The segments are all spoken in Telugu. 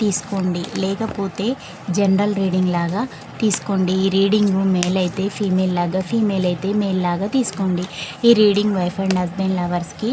తీసుకోండి. లేకపోతే జనరల్ రీడింగ్ లాగా తీసుకోండి. ఈ రీడింగ్ మేల్ అయితే ఫీమేల్ లాగా ఫీమేల్ అయితే మేల్ లాగా తీసుకోండి. ఈ రీడింగ్ వైఫ్ అండ్ హస్బెండ్ లవర్స్కి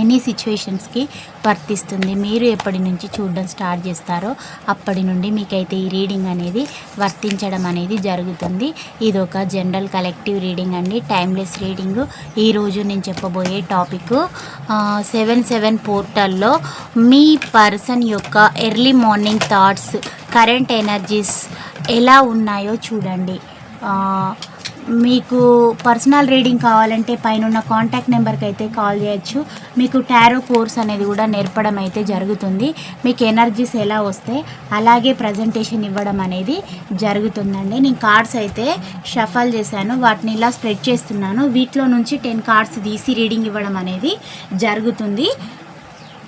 ఎనీ సిచ్యువేషన్స్కి వర్తిస్తుంది. మీరు ఎప్పటి నుంచి చూడడం స్టార్ట్ చేస్తారో అప్పటి నుండి మీకైతే ఈ రీడింగ్ అనేది వర్తించడం అనేది జరుగుతుంది. ఇది ఒక జనరల్ కలెక్టివ్ రీడింగ్ అండి. Timeless reading. ఈరోజు నేను చెప్పబోయే టాపిక్ సెవెన్ సెవెన్ పోర్టల్లో మీ పర్సన్ యొక్క early morning thoughts current energies ఎలా ఉన్నాయో చూడండి. మీకు పర్సనల్ రీడింగ్ కావాలంటే పైన ఉన్న కాంటాక్ట్ నెంబర్కి అయితే కాల్ చేయొచ్చు. మీకు టారో కోర్స్ అనేది కూడా నేర్పడం అయితే జరుగుతుంది. మీకు ఎనర్జీస్ ఎలా వస్తే అలాగే ప్రజెంటేషన్ ఇవ్వడం అనేది జరుగుతుందండి. నేను కార్డ్స్ అయితే షఫల్ చేశాను. వాటిని ఇలా స్ప్రెడ్ చేస్తున్నాను. వీటిలో నుంచి టెన్ కార్డ్స్ తీసి రీడింగ్ ఇవ్వడం అనేది జరుగుతుంది.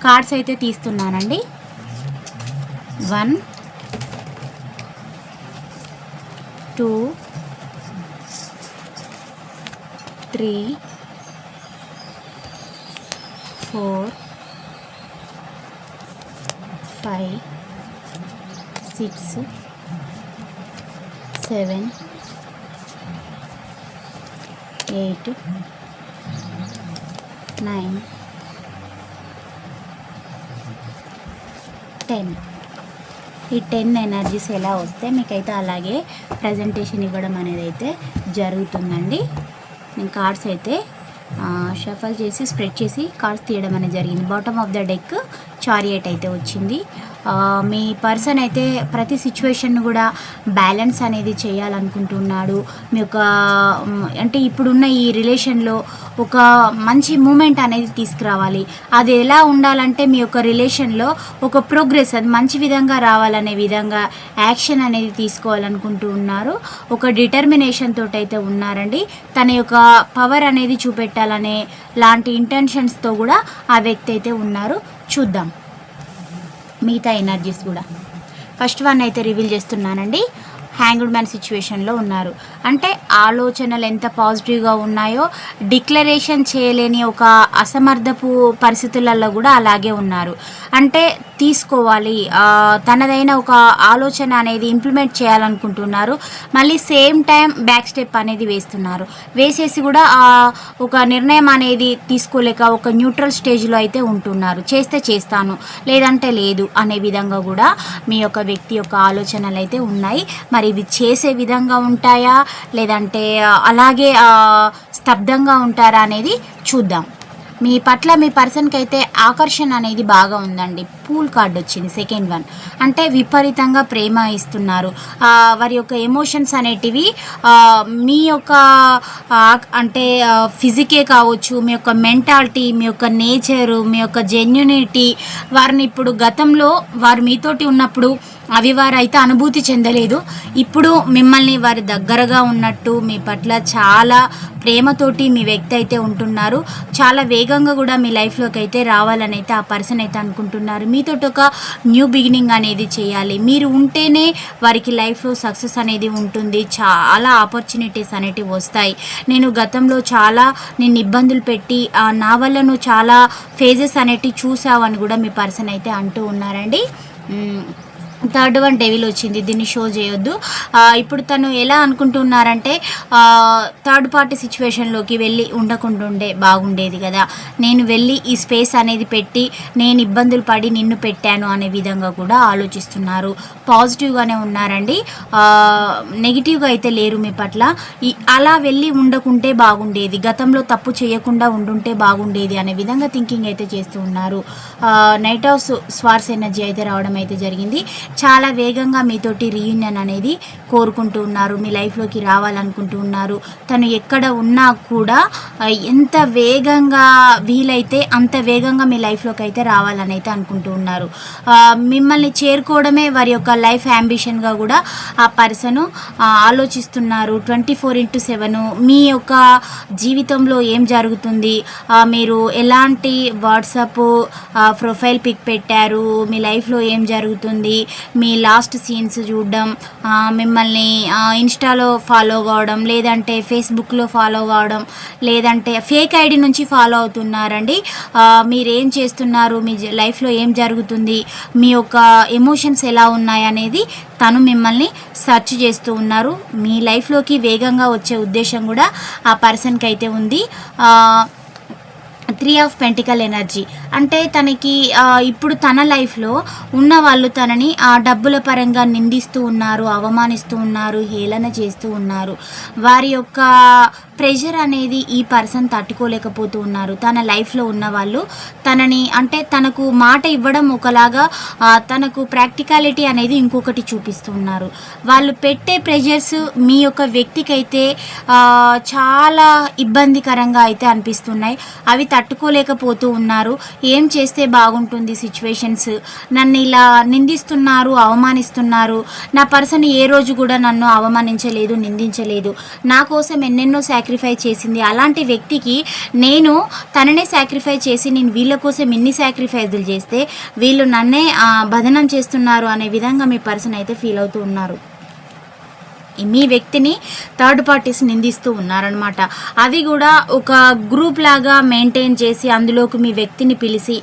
కార్డ్స్ అయితే తీస్తున్నానండి. One two three four five six seven eight nine ten. ఈ టెన్ ఎనర్జీస్ ఎలా వస్తే మీకైతే అలాగే ప్రజెంటేషన్ ఇవ్వడం అనేది అయితే జరుగుతుందండి. నేను కార్డ్స్ అయితే షఫల్ చేసి స్ప్రెడ్ చేసి కార్డ్స్ తీయడం అనేది జరిగింది. Bottom of the deck chariot అయితే వచ్చింది. మీ పర్సన్ అయితే ప్రతి సిచ్యువేషన్ కూడా బ్యాలెన్స్ అనేది చేయాలనుకుంటున్నాడు. మీ యొక్క అంటే ఇప్పుడున్న ఈ రిలేషన్లో ఒక మంచి మూమెంట్ అనేది తీసుకురావాలి. అది ఎలా ఉండాలంటే మీ యొక్క రిలేషన్లో ఒక ప్రోగ్రెస్ అది మంచి విధంగా రావాలనే విధంగా యాక్షన్ అనేది తీసుకోవాలనుకుంటూ ఉన్నారు. ఒక డిటర్మినేషన్ తోటి అయితే ఉన్నారండి. తన యొక్క పవర్ అనేది చూపెట్టాలనే లాంటి ఇంటెన్షన్స్తో కూడా ఆ వ్యక్తి అయితే ఉన్నారు. చూద్దాం. మిగతా ఎనర్జీస్ కూడా. ఫస్ట్ వన్ అయితే రివీల్ చేస్తున్నానండి. హ్యాంగ్డ్ మ్యాన్ సిచ్యువేషన్లో ఉన్నారు. అంటే ఆలోచనలు ఎంత పాజిటివ్గా ఉన్నాయో డిక్లరేషన్ చేయలేని ఒక అసమర్థపు పరిస్థితులలో కూడా అలాగే ఉన్నారు. అంటే తీసుకోవాలి. తనదైన ఒక ఆలోచన అనేది ఇంప్లిమెంట్ చేయాలనుకుంటున్నారు. మళ్ళీ సేమ్ టైం బ్యాక్ స్టెప్ అనేది వేస్తున్నారు. వేసేసి కూడా ఆ ఒక నిర్ణయం అనేది తీసుకోలేక ఒక న్యూట్రల్ స్టేజ్లో అయితే ఉంటున్నారు. చేస్తే చేస్తాను లేదంటే లేదు అనే విధంగా కూడా మీ యొక్క వ్యక్తి యొక్క ఆలోచనలు అయితే ఉన్నాయి. మరి ఇవి చేసే విధంగా ఉంటాయా? లేదంటే అలాగే స్తబ్దంగా ఉంటారా అనేది చూద్దాం. మీ పట్ల మీ పర్సన్కి అయితే ఆకర్షణ అనేది బాగా ఉందండి. పూల్ కార్డ్ వచ్చింది సెకండ్ వన్ అంటే విపరీతంగా ప్రేమ ఇస్తున్నారు. వారి యొక్క ఎమోషన్స్ అనేటివి మీ యొక్క అంటే ఫిజికే కావచ్చు మీ యొక్క మెంటాలిటీ మీ యొక్క నేచరు మీ యొక్క జెన్యునిటీ వారిని ఇప్పుడు గతంలో వారు మీతోటి ఉన్నప్పుడు అవి వారు అయితే అనుభూతి చెందలేదు. ఇప్పుడు మిమ్మల్ని వారి దగ్గరగా ఉన్నట్టు మీ పట్ల చాలా ప్రేమతోటి మీ వ్యక్తి అయితే ఉంటున్నారు. చాలా వేగంగా కూడా మీ లైఫ్లోకి అయితే రావాలని అయితే ఆ పర్సన్ అయితే అనుకుంటున్నారు. మీతో ఒక న్యూ బిగినింగ్ అనేది చేయాలి. మీరు ఉంటేనే వారికి లైఫ్లో సక్సెస్ అనేది ఉంటుంది. చాలా ఆపర్చునిటీస్ అనేటివి వస్తాయి. నేను గతంలో చాలా నేను ఇబ్బందులు పెట్టి ఆ, నా వల్ల నువ్వు చాలా ఫేజెస్ అనేటివి చూసావని కూడా మీ పర్సన్ అయితే అంటూ ఉన్నారండి. థర్డ్ వన్ డెవిల్ వచ్చింది దీన్ని షో చేయొద్దు. ఇప్పుడు తను ఎలా అనుకుంటున్నారంటే థర్డ్ పార్టీ సిచ్యువేషన్లోకి వెళ్ళి ఉండకుంటుండే బాగుండేది కదా. నేను వెళ్ళి ఈ స్పేస్ అనేది పెట్టి నేను ఇబ్బందులు పడి నిన్ను పెట్టాను అనే విధంగా కూడా ఆలోచిస్తున్నారు. పాజిటివ్గానే ఉన్నారండి. నెగిటివ్గా అయితే లేరు మీ పట్ల. ఈ అలా వెళ్ళి ఉండకుంటే బాగుండేది. గతంలో తప్పు చేయకుండా ఉండుంటే బాగుండేది అనే విధంగా థింకింగ్ అయితే చేస్తూ ఉన్నారు. నైట్ ఆఫ్ స్వార్స్ ఎనర్జీ అయితే రావడం అయితే జరిగింది. చాలా వేగంగా మీతోటి రీయూనియన్ అనేది కోరుకుంటూ ఉన్నారు మీ లైఫ్లోకి రావాలనుకుంటూ ఉన్నారు. తను ఎక్కడ ఉన్నా కూడా ఎంత వేగంగా వీలైతే అంత వేగంగా మీ లైఫ్లోకి అయితే రావాలని అయితే అనుకుంటూ ఉన్నారు. మిమ్మల్ని చేరుకోవడమే వారి యొక్క లైఫ్ అంబిషన్గా కూడా ఆ పర్సన్ ఆలోచిస్తున్నారు. ట్వంటీ ఫోర్ ఇంటూ సెవెన్ మీ యొక్క జీవితంలో ఏం జరుగుతుంది? మీరు ఎలాంటి వాట్సాప్ ప్రొఫైల్ పిక్ పెట్టారు? మీ లైఫ్లో ఏం జరుగుతుంది? మీ లాస్ట్ సీన్స్ చూడడం మిమ్మల్ని మనల్ని ఇన్స్టాలో ఫాలో కావడం లేదంటే ఫేస్బుక్లో ఫాలో కావడం లేదంటే ఫేక్ ఐడి నుంచి ఫాలో అవుతున్నారండి. మీరు మీరేం చేస్తున్నారు? మీ లైఫ్లో ఏం జరుగుతుంది? మీ యొక్క ఎమోషన్స్ ఎలా ఉన్నాయి అనేది తను మిమ్మల్ని సెర్చ్ చేస్తూ ఉన్నారు. మీ లైఫ్లోకి వేగంగా వచ్చే ఉద్దేశం కూడా ఆ పర్సన్కి అయితే ఉంది త్రీ ఆఫ్ పెంటికల్ ఎనర్జీ. అంటే తనకి ఇప్పుడు తన లైఫ్లో ఉన్న వాళ్ళు తనని ఆ డబ్బుల పరంగా నిందిస్తూ ఉన్నారు అవమానిస్తూ ఉన్నారు హేళన చేస్తూ ఉన్నారు. వారి యొక్క ప్రెషర్ అనేది ఈ పర్సన్ తట్టుకోలేకపోతూ ఉన్నారు. తన లైఫ్లో ఉన్న వాళ్ళు తనని అంటే తనకు మాట ఇవ్వడం ఒకలాగా తనకు ప్రాక్టికాలిటీ అనేది ఇంకొకటి చూపిస్తూ ఉన్నారు. వాళ్ళు పెట్టే ప్రెషర్స్ మీ యొక్క వ్యక్తికైతే చాలా ఇబ్బందికరంగా అయితే అనిపిస్తున్నాయి. అవి తట్టుకోలేకపోతూ ఉన్నారు. ఏం చేస్తే బాగుంటుంది సిచ్యువేషన్స్? నన్ను ఇలా నిందిస్తున్నారు అవమానిస్తున్నారు. నా పర్సన్ ఏ రోజు కూడా నన్ను అవమానించలేదు నిందించలేదు. నా కోసం ఎన్నెన్నో సాక్రిఫై చేసింది. అలాంటి వ్యక్తికి నేను తననే సాక్రిఫై చేసి నేను వీళ్ళ కోసం ఇన్ని సాక్రిఫైజులు చేస్తే వీళ్ళు నన్నే భదనం బదనం చేస్తున్నారు అనే విధంగా మీ పర్సన్ అయితే ఫీల్ అవుతూ ఉన్నారు. మీ వ్యక్తిని థర్డ్ పార్టీస్ నిందిస్తూ ఉన్నారనమాట అది కూడా ఒక గ్రూప్ లాగా మెయింటైన్ చేసి అందులోకి మీ వ్యక్తిని పిలిచి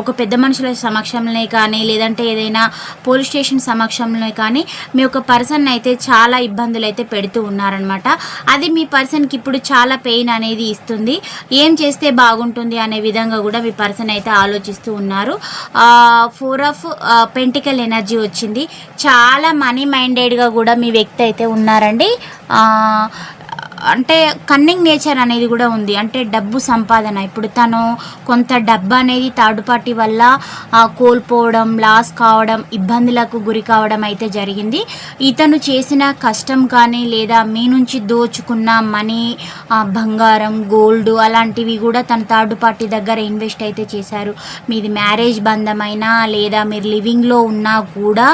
ఒక పెద్ద మనుషుల సమక్షంలో కానీ లేదంటే ఏదైనా పోలీస్ స్టేషన్ సమక్షంలో కానీ మీ యొక్క పర్సన్ అయితే చాలా ఇబ్బందులు అయితే పెడుతూ ఉన్నారనమాట అది మీ పర్సన్కి ఇప్పుడు చాలా పెయిన్ అనేది ఇస్తుంది. ఏం చేస్తే బాగుంటుంది అనే విధంగా కూడా మీ పర్సన్ అయితే ఆలోచిస్తూ ఉన్నారు. ఫోర్ ఆఫ్ పెంటికల్ ఎనర్జీ వచ్చింది. చాలా మనీ మైండెడ్గా కూడా మీ వ్యక్తి అయితే ఉన్నారండి. అంటే కన్నింగ్ నేచర్ అనేది కూడా ఉంది. అంటే డబ్బు సంపాదన. ఇప్పుడు తను కొంత డబ్బు అనేది థర్డ్ పార్టీ వల్ల కోల్పోవడం లాస్ కావడం ఇబ్బందులకు గురి కావడం అయితే జరిగింది. ఇతను చేసిన కష్టం కానీ లేదా మీ నుంచి దోచుకున్న మనీ బంగారం గోల్డ్ అలాంటివి కూడా తన థర్డ్ పార్టీ దగ్గర ఇన్వెస్ట్ అయితే చేశారు. మీది మ్యారేజ్ బంధమైనా లేదా మీరు లివింగ్లో ఉన్నా కూడా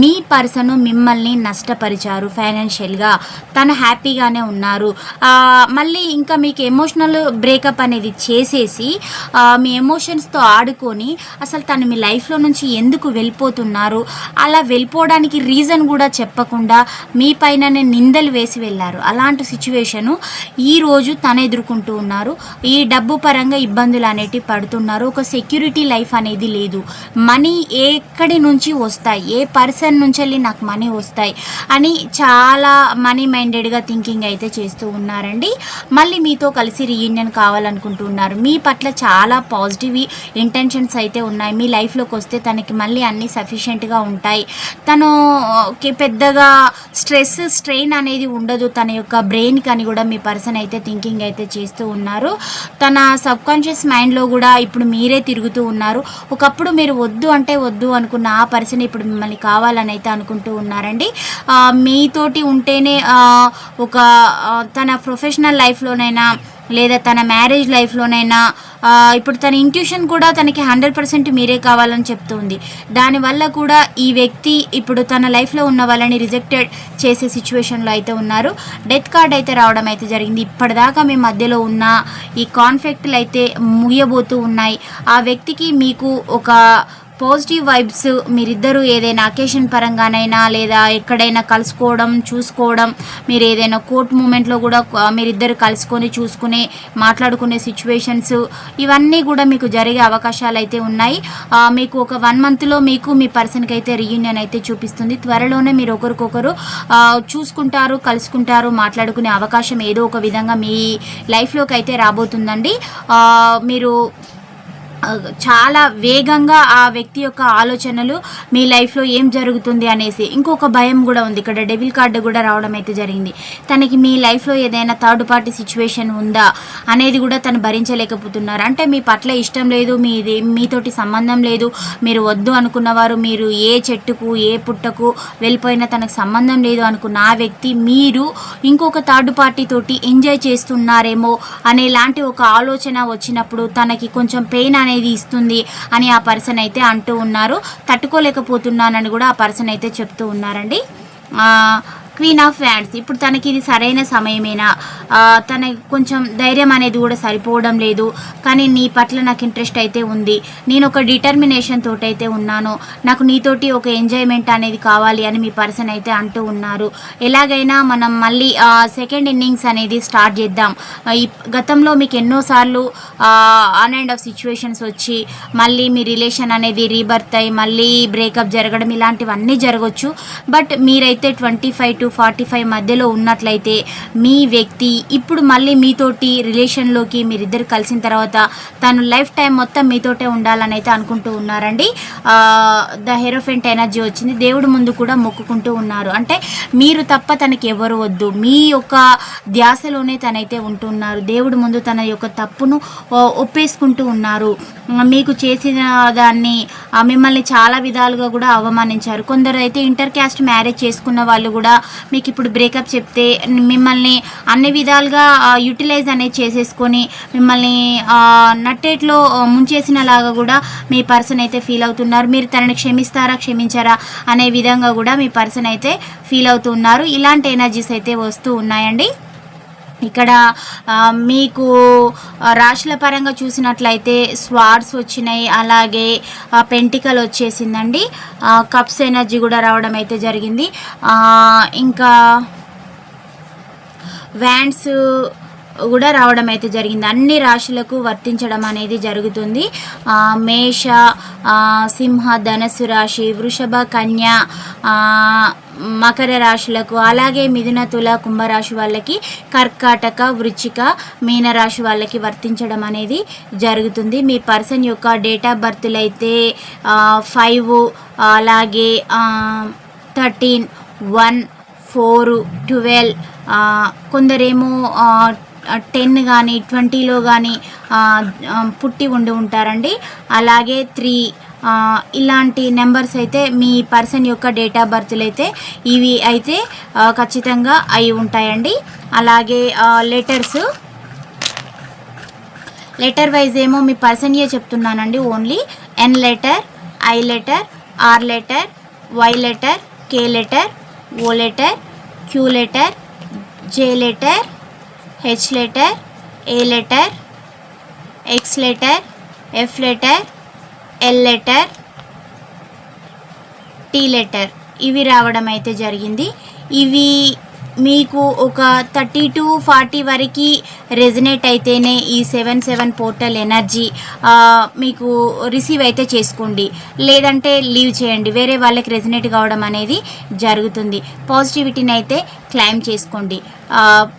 మీ పర్సన్ మిమ్మల్ని నష్టపరిచారు ఫైనాన్షియల్గా. తను హ్యాపీగానే ఉన్నారు. చేస్తారు మళ్ళీ ఇంకా మీకు ఎమోషనల్ బ్రేకప్ అనేది చేసేసి మీ ఎమోషన్స్తో ఆడుకొని అసలు తను మీ లైఫ్లో నుంచి ఎందుకు వెళ్ళిపోతున్నారు? అలా వెళ్ళిపోవడానికి రీజన్ కూడా చెప్పకుండా మీ పైననే నిందలు వేసి వెళ్ళారు. అలాంటి సిచ్యువేషను ఈరోజు తను ఎదుర్కొంటూ ఉన్నారు. ఈ డబ్బు పరంగా ఇబ్బందులు అనేటివి పడుతున్నారు. ఒక సెక్యూరిటీ లైఫ్ అనేది లేదు. మనీ ఎక్కడి నుంచి వస్తాయి? ఏ పర్సన్ నుంచి వెళ్ళి నాకు మనీ వస్తాయి? అని చాలా మనీ మైండెడ్గా థింకింగ్ అయితే చేస్తూ ఉన్నారండి. మళ్ళీ మీతో కలిసి రీయూనియన్ కావాలనుకుంటున్నారు. మీ పట్ల చాలా పాజిటివ్ ఇంటెన్షన్స్ అయితే ఉన్నాయి. మీ లైఫ్లోకి వస్తే తనకి మళ్ళీ అన్నీ సఫిషియెంట్గా ఉంటాయి. తను పెద్దగా స్ట్రెస్ స్ట్రెయిన్ అనేది ఉండదు. తన యొక్క బ్రెయిన్కి అని కూడా మీ పర్సన్ అయితే థింకింగ్ అయితే చేస్తూ ఉన్నారు. తన సబ్ కాన్షియస్ మైండ్లో కూడా ఇప్పుడు మీరే తిరుగుతూ ఉన్నారు. ఒకప్పుడు మీరు వద్దు అంటే వద్దు అనుకున్న ఆ పర్సన్ ఇప్పుడు మిమ్మల్ని కావాలని అయితే అనుకుంటూ ఉన్నారండి. మీతోటి ఉంటేనే ఒక తన ప్రొఫెషనల్ లైఫ్లోనైనా లేదా తన మ్యారేజ్ లైఫ్లోనైనా ఇప్పుడు తన ఇంట్యూషన్ కూడా తనకి హండ్రెడ్ పర్సెంట్ మీరే కావాలని చెప్తుంది. దానివల్ల కూడా ఈ వ్యక్తి ఇప్పుడు తన లైఫ్లో ఉన్న వాళ్ళని రిజెక్టెడ్ చేసే సిచ్యువేషన్లో అయితే ఉన్నారు. డెత్ కార్డ్ అయితే రావడం అయితే జరిగింది. ఇప్పటిదాకా మీ మధ్యలో ఉన్న ఈ కాన్ఫ్లిక్ట్లు అయితే ముగియబోతూ ఉన్నాయి. ఆ వ్యక్తికి మీకు ఒక పాజిటివ్ వైబ్స్ మీరిద్దరూ ఏదైనా అకేషన్ పరంగానైనా లేదా ఎక్కడైనా కలుసుకోవడం చూసుకోవడం మీరు ఏదైనా కోర్ట్ మూమెంట్లో కూడా మీరిద్దరు కలుసుకొని చూసుకునే మాట్లాడుకునే సిచ్యువేషన్స్ ఇవన్నీ కూడా మీకు జరిగే అవకాశాలు అయితే ఉన్నాయి మీకు ఒక వన్ మంత్లో మీకు మీ పర్సన్కి అయితే రీయూనియన్ అయితే చూపిస్తుంది. త్వరలోనే మీరు ఒకరికొకరు చూసుకుంటారు కలుసుకుంటారు మాట్లాడుకునే అవకాశం ఏదో ఒక విధంగా మీ లైఫ్లోకి అయితే రాబోతుందండి. మీరు చాలా వేగంగా ఆ వ్యక్తి యొక్క ఆలోచనలు మీ లైఫ్లో ఏం జరుగుతుంది అనేసి ఇంకొక భయం కూడా ఉంది. ఇక్కడ డెబిల్ కార్డు కూడా రావడం అయితే జరిగింది. తనకి మీ లైఫ్లో ఏదైనా థర్డ్ పార్టీ సిచ్యువేషన్ ఉందా అనేది కూడా తను భరించలేకపోతున్నారు. అంటే మీ పట్ల ఇష్టం లేదు మీది మీతోటి సంబంధం లేదు మీరు వద్దు అనుకున్నవారు మీరు ఏ చెట్టుకు ఏ పుట్టకు వెళ్ళిపోయినా తనకు సంబంధం లేదు అనుకున్న ఆ వ్యక్తి మీరు ఇంకొక థర్డ్ పార్టీ తోటి ఎంజాయ్ చేస్తున్నారేమో అనేలాంటి ఒక ఆలోచన వచ్చినప్పుడు తనకి కొంచెం పెయిన్ అనేది ఇస్తుంది అని ఆ పర్సన్ అయితే అంటూ ఉన్నారు. తట్టుకోలేకపోతున్నానని కూడా ఆ పర్సన్ అయితే చెప్తూ ఉన్నారండి. క్వీన్ ఆఫ్ ఫ్యాన్స్ ఇప్పుడు తనకి ఇది సరైన సమయమేనా? ఆ, తనకి కొంచెం ధైర్యం అనేది కూడా సరిపోవడం లేదు. కానీ నీ పట్ల నాకు ఇంట్రెస్ట్ అయితే ఉంది. నేను ఒక డిటర్మినేషన్ తోటైతే అయితే ఉన్నాను. నాకు నీతోటి ఒక ఎంజాయ్మెంట్ అనేది కావాలి అని మీ పర్సన్ అయితే అంటూ ఉన్నారు. ఎలాగైనా మనం మళ్ళీ సెకండ్ ఇన్నింగ్స్ అనేది స్టార్ట్ చేద్దాం. ఈ గతంలో మీకు ఎన్నోసార్లు ఆన్ అండ్ ఆఫ్ సిచ్యువేషన్స్ వచ్చి మళ్ళీ మీ రిలేషన్ అనేది రీబర్త్ అయ్యి మళ్ళీ బ్రేకప్ జరగడం ఇలాంటివన్నీ జరగవచ్చు బట్ మీరైతే twenty five to forty five మధ్యలో ఉన్నట్లయితే మీ వ్యక్తి ఇప్పుడు మళ్ళీ మీతోటి రిలేషన్లోకి మీరిద్దరు కలిసిన తర్వాత తను లైఫ్ టైం మొత్తం మీతోటే ఉండాలని అయితే అనుకుంటూ ఉన్నారండి. ద హెరోఫెంట్ ఎనర్జీ వచ్చింది. దేవుడు ముందు కూడా మొక్కుకుంటూ ఉన్నారు. అంటే మీరు తప్ప తనకి ఎవరు వద్దు. మీ యొక్క ధ్యాసలోనే తనైతే ఉంటున్నారు. దేవుడు ముందు తన యొక్క తప్పును ఒప్పేసుకుంటూ ఉన్నారు. మీకు చేసిన దాన్ని మిమ్మల్ని చాలా విధాలుగా కూడా అవమానించారు. కొందరు అయితే ఇంటర్ క్యాస్ట్ మ్యారేజ్ చేసుకున్న వాళ్ళు కూడా మీకు ఇప్పుడు బ్రేకప్ చెప్తే మిమ్మల్ని అన్ని విధాలుగా యూటిలైజ్ అనేది చేసేసుకొని మిమ్మల్ని నట్టేట్లో ముంచేసిన ముంచేసినలాగా కూడా మీ పర్సన్ అయితే ఫీల్ అవుతున్నారు. మీరు తనని క్షమిస్తారా క్షమించారా అనే విధంగా కూడా మీ పర్సన్ అయితే ఫీల్ అవుతున్నారు. ఇలాంటి ఎనర్జీస్ అయితే వస్తూ ఉన్నాయండి. ఇక్కడ మీకు రాశుల పరంగా చూసినట్లయితే స్వార్డ్స్ వచ్చినాయి అలాగే పెంటికల్ వచ్చేసిందండి. కప్స్ ఎనర్జీ కూడా రావడం అయితే జరిగింది. ఇంకా వ్యాండ్స్ కూడా రావడం అయితే జరిగింది. అన్ని రాశులకు వర్తించడం అనేది జరుగుతుంది. మేష సింహ ధనస్సు రాశి వృషభ కన్య మకర రాశులకు అలాగే మిథున తుల కుంభరాశి వాళ్ళకి కర్కాటక వృచ్చిక మీనరాశి వాళ్ళకి వర్తించడం అనేది జరుగుతుంది. మీ పర్సన్ యొక్క డేట్ ఆఫ్ బర్త్లు అయితే ఫైవ్ అలాగే థర్టీన్ వన్ ఫోరు ట్వెల్వ్ కొందరేమో టెన్ కానీ ట్వంటీలో కానీ పుట్టి ఉండి ఉంటారండి. అలాగే త్రీ ఇలాంటి నెంబర్స్ అయితే మీ పర్సన్ యొక్క డేట్ ఆఫ్ బర్త్లు అయితే ఇవి అయితే ఖచ్చితంగా అయి ఉంటాయండి. అలాగే లెటర్స్. లెటర్ వైజ్ ఏమో మీ పర్సన్యే చెప్తున్నానండి only. N letter I letter R letter Y letter K letter O letter Q letter J letter H letter A letter X letter F letter L letter T letter ఇవి రావడం అయితే జరిగింది. ఇవి మీకు ఒక థర్టీ టు ఫార్టీ వరకు రెజినేట్ అయితేనే ఈ సెవెన్ సెవెన్ పోర్టల్ ఎనర్జీ మీకు రిసీవ్ అయితే చేసుకోండి. లేదంటే లీవ్ చేయండి. వేరే వాళ్ళకి రెజినేట్ కావడం అనేది జరుగుతుంది. పాజిటివిటీని అయితే క్లైమ్ చేసుకోండి.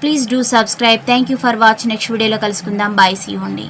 Please do subscribe. Thank you for watch next వీడియోలో కలుసుకుందాం. బాయ్. సీ ఉండి